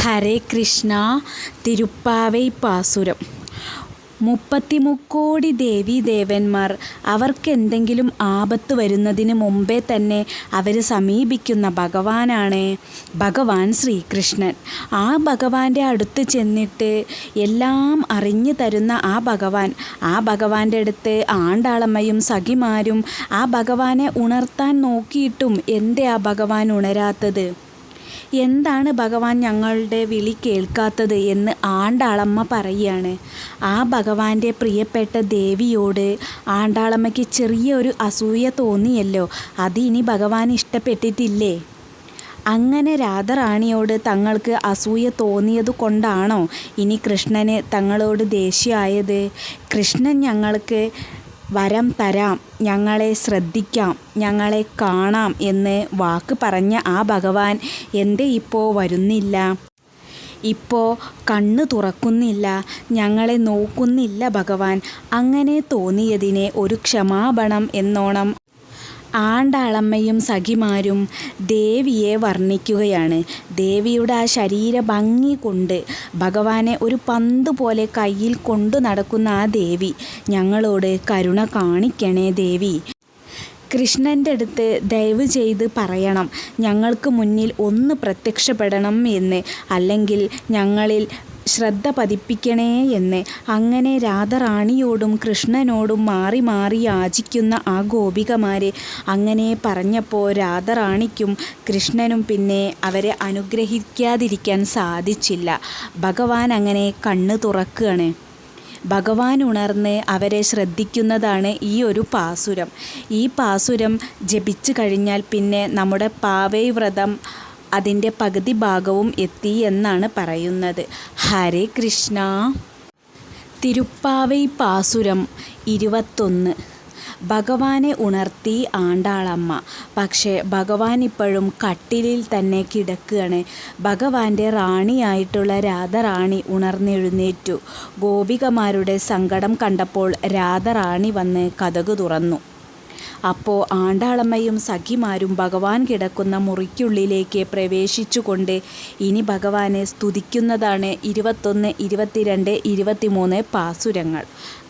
ഹരേ കൃഷ്ണ തിരുപ്പാവൈ പാസുരം. മുപ്പത്തിമുക്കോടി ദേവീദേവന്മാർ അവർക്കെന്തെങ്കിലും ആപത്ത് വരുന്നതിന് മുമ്പേ തന്നെ അവർ സമീപിക്കുന്ന ഭഗവാനാണ് ഭഗവാൻ ശ്രീകൃഷ്ണൻ. ആ ഭഗവാന്റെ അടുത്ത് ചെന്നിട്ട് എല്ലാം അറിഞ്ഞു തരുന്ന ആ ഭഗവാൻ ആ ഭഗവാന്റെ അടുത്ത് ആണ്ടാളമ്മയും സഖിമാരും ആ ഭഗവാനെ ഉണർത്താൻ നോക്കിയിട്ടും എന്തേ ആ ഭഗവാൻ ഉണരാത്തത്? എന്താണ് ഭഗവാൻ ഞങ്ങളുടെ വിളി കേൾക്കാത്തത് എന്ന് ആണ്ടാളമ്മ പറയുകയാണ്. ആ ഭഗവാന്റെ പ്രിയപ്പെട്ട ദേവിയോട് ആണ്ടാളമ്മയ്ക്ക് ചെറിയൊരു അസൂയ തോന്നിയല്ലോ. അത് ഇനി ഭഗവാൻ ഇഷ്ടപ്പെട്ടിട്ടില്ലേ? അങ്ങനെ രാധറാണിയോട് തങ്ങൾക്ക് അസൂയ തോന്നിയത് കൊണ്ടാണോ ഇനി കൃഷ്ണന് തങ്ങളോട് ദേഷ്യമായത് കൃഷ്ണൻ ഞങ്ങൾക്ക് വരം തരാം ഞങ്ങളെ ശ്രദ്ധിക്കാം ഞങ്ങളെ കാണാം എന്ന് വാക്ക് പറഞ്ഞ ആ ഭഗവാൻ എന്തേ ഇപ്പോൾ വരുന്നില്ല? ഇപ്പോൾ കണ്ണ് തുറക്കുന്നില്ല ഞങ്ങളെ നോക്കുന്നില്ല ഭഗവാൻ. അങ്ങനെ തോന്നിയതിനെ ഒരു ക്ഷമാപണം എന്നോണം ആണ്ടാളമ്മയും സഖിമാരും ദേവിയെ വർണിക്കുകയാണ്. ദേവിയുടെ ആ ശരീര ഭംഗി കൊണ്ട് ഭഗവാനെ ഒരു പന്ത് പോലെ കയ്യിൽ കൊണ്ടു നടക്കുന്ന ആ ദേവി. ഞങ്ങളോട് കരുണ കാണിക്കണേ ദേവി. കൃഷ്ണന്റെ അടുത്ത് ദയവ് ചെയ്ത് പറയണം. ഞങ്ങൾക്ക് മുന്നിൽ ഒന്ന് പ്രത്യക്ഷപ്പെടണം എന്ന്. അല്ലെങ്കിൽ ഞങ്ങളിൽ ശ്രദ്ധ പതിപ്പിക്കണേ എന്ന്. അങ്ങനെ രാധറാണിയോടും കൃഷ്ണനോടും മാറി മാറി യാചിക്കുന്ന ആ ഗോപികമാരെ അങ്ങനെ പറഞ്ഞപ്പോൾ രാധറാണിക്കും കൃഷ്ണനും പിന്നെ അവരെ അനുഗ്രഹിക്കാതിരിക്കാൻ സാധിച്ചില്ല. ഭഗവാൻ അങ്ങനെ കണ്ണു തുറക്കുകയാണ് ഭഗവാൻ ഉണർന്ന് അവരെ ശ്രദ്ധിക്കുന്നതാണ് ഈ ഒരു പാസുരം. ഈ പാസുരം ജപിച്ചു കഴിഞ്ഞാൽ പിന്നെ നമ്മുടെ പാവൈ വ്രതം അതിന്റെ പകുതി ഭാഗവും എത്തി എന്നാണ് പറയുന്നത്. ഹരേ കൃഷ്ണ. തിരുപ്പാവൈ പാസുരം ഇരുപത്തൊന്ന്. ഭഗവാനെ ഉണർത്തി ആണ്ടാളമ്മ. പക്ഷേ ഭഗവാൻ ഇപ്പോഴും കട്ടിലിൽ തന്നെ കിടക്കുകയാണ്. ഭഗവാന്റെ റാണിയായിട്ടുള്ള രാധറാണി ഉണർന്നെഴുന്നേറ്റു. ഗോപികമാരുടെ സങ്കടം കണ്ടപ്പോൾ രാധറാണി വന്ന് കഥകു തുറന്നു. അപ്പോൾ ആണ്ടാളമ്മയും സഖിമാരും ഭഗവാൻ കിടക്കുന്ന മുറിക്കുള്ളിലേക്ക് പ്രവേശിച്ചുകൊണ്ട് ഇനി ഭഗവാനെ സ്തുതിക്കുന്നതാണ് ഇരുപത്തൊന്ന് ഇരുപത്തിരണ്ട് ഇരുപത്തിമൂന്ന് പാസുരങ്ങൾ.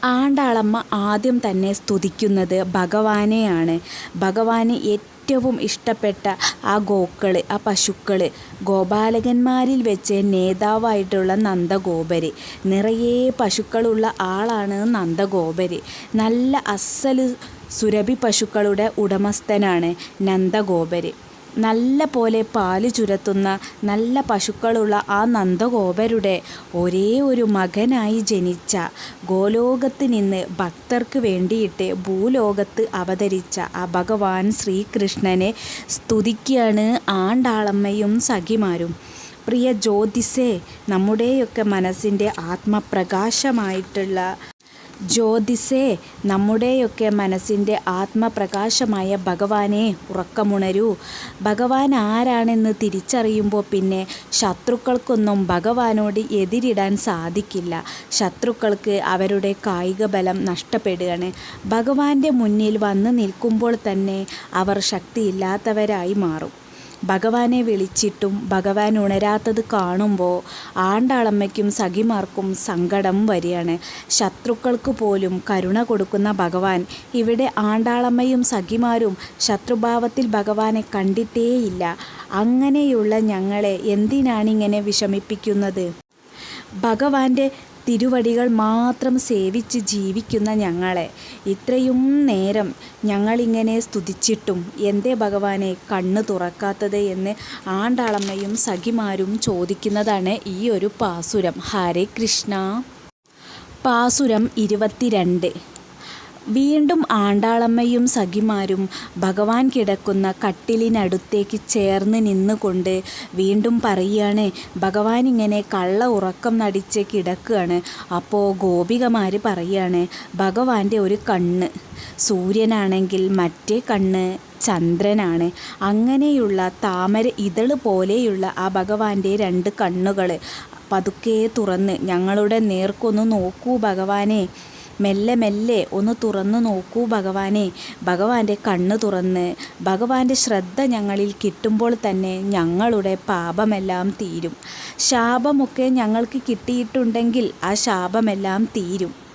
ആണ്ടാളമ്മ ആദ്യം തന്നെ സ്തുതിക്കുന്നത് ഭഗവാനെയാണ്. ഭഗവാന് ഏറ്റവും ഇഷ്ടപ്പെട്ട ആ ഗോക്കൾ ആ പശുക്കൾ ഗോപാലകന്മാരിൽ വെച്ച് നേതാവായിട്ടുള്ള നന്ദഗോപര്. നിറയെ പശുക്കളുള്ള ആളാണ് നന്ദഗോപര്. നല്ല അസൽ സുരഭി പശുക്കളുടെ ഉടമസ്ഥനാണ് നന്ദഗോപര്. നല്ല പോലെ പാൽ ചുരത്തുന്ന നല്ല പശുക്കളുള്ള ആ നന്ദഗോപരുടെ ഒരേ ഒരു മകനായി ജനിച്ച ഗോലോകത്ത് നിന്ന് ഭക്തർക്ക് വേണ്ടിയിട്ട് ഭൂലോകത്ത് അവതരിച്ച ആ ഭഗവാൻ ശ്രീകൃഷ്ണനെ സ്തുതിക്കുകയാണ് ആണ്ടാളമ്മയും സഖിമാരും. പ്രിയ ജ്യോതിസേ നമ്മുടെയൊക്കെ മനസ്സിന്റെ ആത്മപ്രകാശമായിട്ടുള്ള ജ്യോതിസേ നമ്മുടെയൊക്കെ മനസ്സിന്റെ ആത്മപ്രകാശമായ ഭഗവാനെ ഉറക്കമുണരൂ. ഭഗവാൻ ആരാണെന്ന് തിരിച്ചറിയുമ്പോൾ പിന്നെ ശത്രുക്കൾക്കൊന്നും ഭഗവാനോട് എതിരിടാൻ സാധിക്കില്ല. ശത്രുക്കൾക്ക് അവരുടെ കായിക ബലം നഷ്ടപ്പെടുകയാണ്. ഭഗവാന്റെ മുന്നിൽ വന്ന് നിൽക്കുമ്പോൾ തന്നെ അവർ ശക്തിയില്ലാത്തവരായി മാറും. ഭഗവാനെ വിളിച്ചിട്ടും ഭഗവാൻ ഉണരാത്തത് കാണുമ്പോൾ ആണ്ടാളമ്മയ്ക്കും സഖിമാർക്കും സങ്കടം വരികയാണ്. ശത്രുക്കൾക്ക് പോലും കരുണ കൊടുക്കുന്ന ഭഗവാൻ ഇവിടെ ആണ്ടാളമ്മയും സഖിമാരും ശത്രുഭാവത്തിൽ ഭഗവാനെ കണ്ടിട്ടേയില്ല. അങ്ങനെയുള്ള ഞങ്ങളെ എന്തിനാണിങ്ങനെ വിഷമിപ്പിക്കുന്നത്? ഭഗവാന്റെ തിരുവടികൾ മാത്രം സേവിച്ച് ജീവിക്കുന്ന ഞങ്ങളെ. ഇത്രയും നേരം ഞങ്ങളിങ്ങനെ സ്തുതിച്ചിട്ടും എന്തേ ഭഗവാനെ കണ്ണ് തുറക്കാത്തത് എന്ന് ആണ്ടാളമ്മയും സഖിമാരും ചോദിക്കുന്നതാണ് ഈ ഒരു പാസുരം. ഹരേ കൃഷ്ണ. പാസുരം ഇരുപത്തിരണ്ട്. വീണ്ടും ആണ്ടാളമ്മയും സഖിമാരും ഭഗവാൻ കിടക്കുന്ന കട്ടിലിനടുത്തേക്ക് ചേർന്ന് നിന്നുകൊണ്ട് വീണ്ടും പറയുകയാണ് ഭഗവാൻ ഇങ്ങനെ കള്ള ഉറക്കം നടിച്ച് കിടക്കുകയാണ്. അപ്പോൾ ഗോപികമാർ പറയുകയാണ് ഭഗവാന്റെ ഒരു കണ്ണ് സൂര്യനാണെങ്കിൽ മറ്റേ കണ്ണ് ചന്ദ്രനാണ്. അങ്ങനെയുള്ള താമര ഇതൾ പോലെയുള്ള ആ ഭഗവാന്റെ രണ്ട് കണ്ണുകൾ പതുക്കെ തുറന്ന് ഞങ്ങളുടെ നേർക്കൊന്ന് നോക്കൂ ഭഗവാനെ. മെല്ലെ മെല്ലെ ഒന്ന് തുറന്നു നോക്കൂ ഭഗവാനെ. ഭഗവാന്റെ കണ്ണ് തുറന്ന്. ഭഗവാന്റെ ശ്രദ്ധ ഞങ്ങളിൽ കിട്ടുമ്പോൾ തന്നെ ഞങ്ങളുടെ പാപമെല്ലാം തീരും. ശാപമൊക്കെ ഞങ്ങൾക്ക് കിട്ടിയിട്ടുണ്ടെങ്കിൽ ആ ശാപമെല്ലാം തീരും.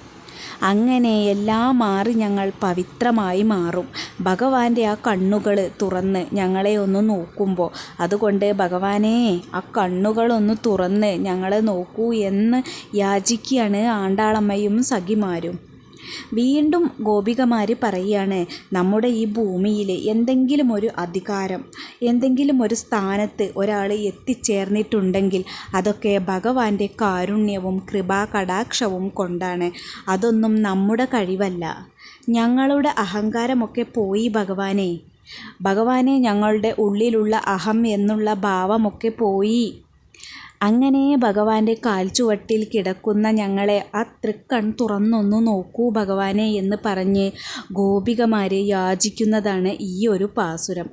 അങ്ങനെ എല്ലാം മാറി ഞങ്ങൾ പവിത്രമായി മാറും. ഭഗവാന്റെ ആ കണ്ണുകൾ തുറന്ന് ഞങ്ങളെ ഒന്ന് നോക്കുമ്പോൾ അതുകൊണ്ട് ഭഗവാനെ ആ കണ്ണുകളൊന്ന് തുറന്ന് ഞങ്ങളെ നോക്കൂ എന്ന് യാചിക്കുകയാണ് ആണ്ടാളമ്മയും സഖിമാരും. വീണ്ടും ഗോപികമാർ പറയുകയാണ് നമ്മുടെ ഈ ഭൂമിയിൽ എന്തെങ്കിലും ഒരു അധികാരം എന്തെങ്കിലും ഒരു സ്ഥാനത്ത് ഒരാൾ എത്തിച്ചേർന്നിട്ടുണ്ടെങ്കിൽ അതൊക്കെ ഭഗവാന്റെ കാരുണ്യവും കൃപാകടാക്ഷവും കൊണ്ടാണ്. അതൊന്നും നമ്മുടെ കഴിവല്ല. ഞങ്ങളുടെ അഹങ്കാരമൊക്കെ പോയി ഭഗവാനെ. ഭഗവാനെ ഞങ്ങളുടെ ഉള്ളിലുള്ള അഹം എന്നുള്ള ഭാവമൊക്കെ പോയി. അങ്ങനെ ഭഗവാന്റെ കാൽച്ചുവട്ടിൽ കിടക്കുന്ന ഞങ്ങളെ ആ തൃക്കൺ തുറന്നൊന്നു നോക്കൂ ഭഗവാനെ എന്ന് പറഞ്ഞ് ഗോപികമാരെ യാചിക്കുന്നതാണ് ഈ ഒരു പാസുരം.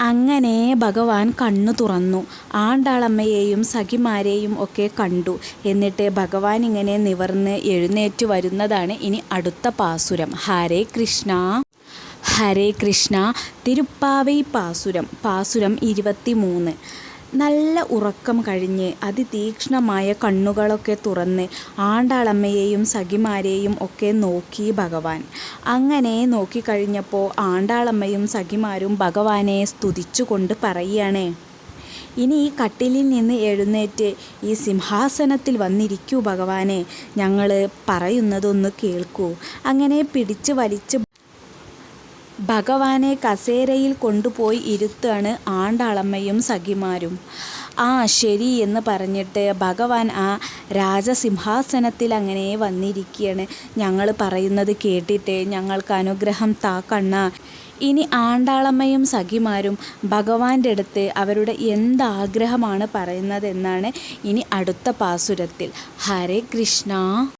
അങ്ങനെ ഭഗവാൻ കണ്ണു തുറന്നു. ആണ്ടാളമ്മയെയും സഖിമാരെയും ഒക്കെ കണ്ടു. എന്നിട്ട് ഭഗവാൻ ഇങ്ങനെ നിവർന്ന് എഴുന്നേറ്റ് വരുന്നതാണ് ഇനി അടുത്ത പാസുരം. ഹരേ കൃഷ്ണ. ഹരേ കൃഷ്ണ. തിരുപ്പാവൈ പാസുരം. പാസുരം ഇരുപത്തി മൂന്ന് നല്ല ഉറക്കം കഴിഞ്ഞ് അതിതീക്ഷ്ണമായ കണ്ണുകളൊക്കെ തുറന്ന് ആണ്ടാളമ്മയെയും സഖിമാരെയും ഒക്കെ നോക്കി ഭഗവാൻ. അങ്ങനെ നോക്കിക്കഴിഞ്ഞപ്പോൾ ആണ്ടാളമ്മയും സഖിമാരും ഭഗവാനെ സ്തുതിച്ചുകൊണ്ട് പറയുകയാണ് ഇനി ഈ കട്ടിലിൽ നിന്ന് എഴുന്നേറ്റ് ഈ സിംഹാസനത്തിൽ വന്നിരിക്കൂ ഭഗവാനെ. ഞങ്ങൾ പറയുന്നതൊന്ന് കേൾക്കൂ അങ്ങനെ പിടിച്ച് വലിച്ച് ഭഗവാനെ കസേരയിൽ കൊണ്ടുപോയി ഇരുത്താണ് ആണ്ടാളമ്മയും സഖിമാരും. ആ ശരി എന്ന് പറഞ്ഞിട്ട് ഭഗവാൻ ആ രാജസിംഹാസനത്തിൽ അങ്ങനെ വന്നിരിക്കുകയാണ് ഞങ്ങൾ പറയുന്നത് കേട്ടിട്ട് ഞങ്ങൾക്ക് അനുഗ്രഹം താക്കണ്ണ കണ്ണ. ഇനി ആണ്ടാളമ്മയും സഖിമാരും ഭഗവാന്റെ അടുത്ത് അവരുടെ എന്താഗ്രഹമാണ് പറയുന്നതെന്നാണ് ഇനി അടുത്ത പാസുരത്തിൽ. ഹരേ കൃഷ്ണ.